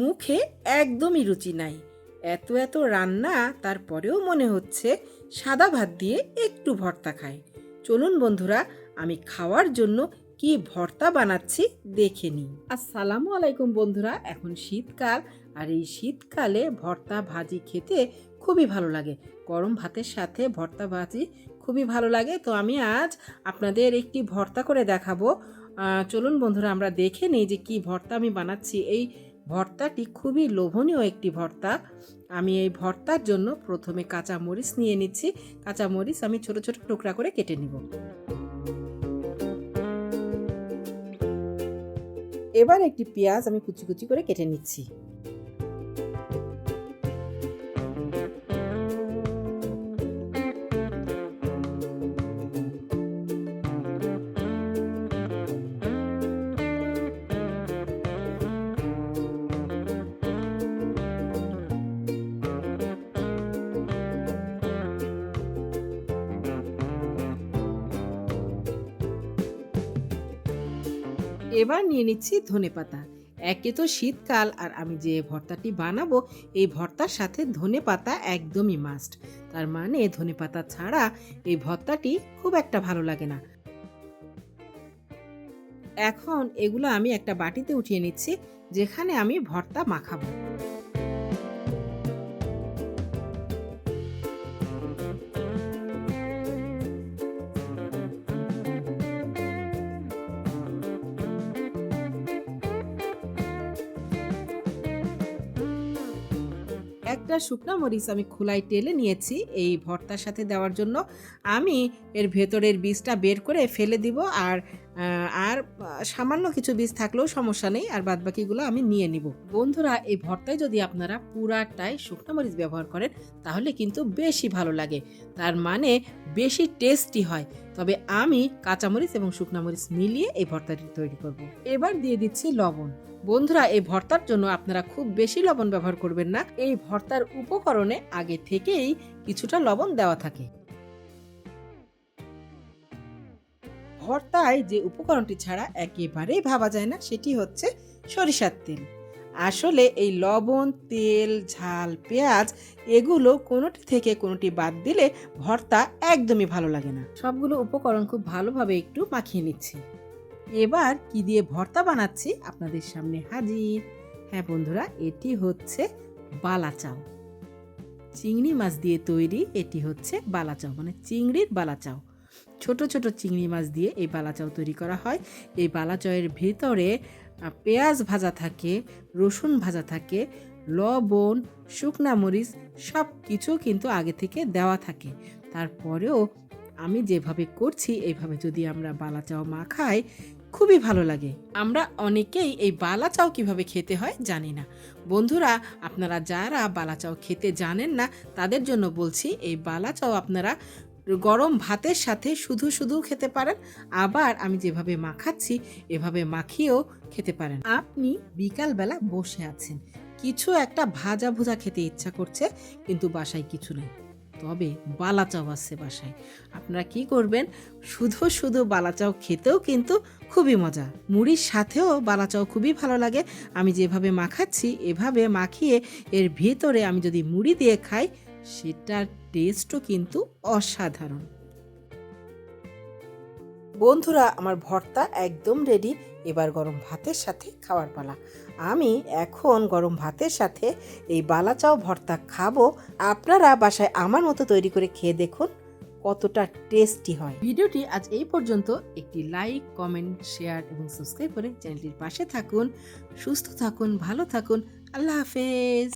মুখে একদমই রুচি নাই। এত এত রান্না তারপরেও মনে হচ্ছে সাদা ভাত দিয়ে একটু ভর্তা খাই চলুন বন্ধুরা, আমি খাওয়ার জন্য কি ভর্তা বানাচ্ছি দেখে নিই। আসসালামু আলাইকুম বন্ধুরা, এখন শীতকাল আর এই শীতকালে ভর্তা ভাজি খেতে খুবই ভালো লাগে। গরম ভাতের সাথে ভর্তা ভাজি খুবই ভালো লাগে। তো আমি আজ আপনাদের একটি ভর্তা করে দেখাবো। চলুন বন্ধুরা, আমরা দেখে নিই যে কি ভর্তা আমি বানাচ্ছি। এই ভর্তাটি খুবই লোভনীয় একটি ভর্তা। আমি এই ভর্তার জন্য প্রথমে কাঁচা মরিচ নিয়ে নিচ্ছি। কাঁচা মরিচ আমি ছোট ছোট টুকরা করে কেটে নিব। এবার একটি পেঁয়াজ আমি কুচি কুচি করে কেটে নিচ্ছি। এবার নিয়ে নিচ্ছি ধনে পাতা। একে তো শীতকাল আর আমি যে ভর্তাটি বানাবো, এই ভর্তার সাথে ধনে পাতা একদমই মাস্ট তার মানে ধনে পাতা ছাড়া এই ভর্তাটি খুব একটা ভালো লাগে না। এখন এগুলো আমি একটা বাটিতে উঠিয়ে নিচ্ছি, যেখানে আমি ভর্তা মাখাবো। একটা শুকনো মরিচ আমি খোলায় টেলে নিয়েছি এই ভর্তার সাথে দেওয়ার জন্য। আমি এর ভেতরের বীজটা বের করে ফেলে দিব আর আর সামান্য কিছু বীজ থাকলেও সমস্যা নেই, আর বাদবাকিগুলো আমি নিয়ে নিব। বন্ধুরা, এই ভর্তায় যদি আপনারা পুরাটাই শুকনো মরিচ ব্যবহার করেন, তাহলে কিন্তু বেশি ভালো লাগে। তার মানে বেশি টেস্টি হয়। তবে আমি কাঁচামরিচ এবং শুকনো মরিচ মিলিয়ে এই ভর্তাটি তৈরি করব। এবার দিয়ে দিচ্ছি লবণ। বন্ধুরা, এই ভর্তার জন্য আপনারা খুব বেশি লবণ ব্যবহার করবেন না। এই ভর্তার উপকরণে আগে থেকেই কিছুটা লবণ দেওয়া থাকে। ভর্তায় যে উপকরণটি ছাড়া একেবারেই ভাবা যায় না, সেটি হচ্ছে সরিষার তেল। আসলে এই লবণ, তেল, ঝাল, পেঁয়াজ এগুলো কোনোটি থেকে কোনোটি বাদ দিলে ভর্তা একদমই ভালো লাগে না। সবগুলো উপকরণ খুব ভালোভাবে একটু মাখিয়ে নিচ্ছি। এবার কি দিয়ে ভর্তা বানাচ্ছি আপনাদের সামনে হাজির? হ্যাঁ বন্ধুরা, এটি হচ্ছে বালাচাও চিংড়ি মাছ দিয়ে তৈরি এটি হচ্ছে বালাচাও মানে চিংড়ির বালাচাও ছোট ছোট চিংড়ি মাছ দিয়ে এই বালাচাও তৈরি করা হয়। এই বালাচাওয়ের ভিতরে পেঁয়াজ ভাজা থাকে, রসুন ভাজা থাকে, লবণ, শুকনা মরিচ সব কিছু কিন্তু আগে থেকে দেওয়া থাকে। তারপরেও আমি যেভাবে করছি এইভাবে যদি আমরা বালাচাও মাখাই খুবই ভালো লাগে। আমরা অনেকেই এই বালাচাও কীভাবে খেতে হয় জানি না। বন্ধুরা, আপনারা যারা বালাচাও খেতে জানেন না, তাদের জন্য বলছি এই বালাচাও আপনারা গরম ভাতের সাথে শুধু শুধু খেতে পারেন। আবার আমি যেভাবে মাখাচ্ছি, এভাবে মাখিয়েও খেতে পারেন। আপনি বিকালবেলা বসে আছেন। কিছু একটা ভাজা ভুজা খেতে ইচ্ছা করছে, কিন্তু বাসায় কিছু নেই। তবে বালাচাও আছে বাসায়। আপনারা কি করবেন? শুধু শুধু বালাচাও খেতেও কিন্তু খুবই মজা। মুড়ির সাথেও বালাচাও খুবই ভালো লাগে। আমি যেভাবে মাখাচ্ছি, এভাবে মাখিয়ে এর ভিতরে আমি যদি মুড়ি দিয়ে খাই, সেটার টেস্টও কিন্তু অসাধারণ। বন্ধুরা, আমার ভর্তা একদম রেডি এবার গরম ভাতের সাথে খাওয়ার পালা। আমি এখন গরম ভাতের সাথে এই বালাচাও ভর্তা খাব। আপনারা বাসায় আমার মতো তৈরি করে খেয়ে দেখুন কতটা টেস্টি হয়। ভিডিওটি আজ এই পর্যন্ত। একটি লাইক কমেন্ট শেয়ার এবং সাবস্ক্রাইব করে চ্যানেলটির পাশে থাকুন। সুস্থ থাকুন, ভালো থাকুন। আল্লাহ হাফেজ।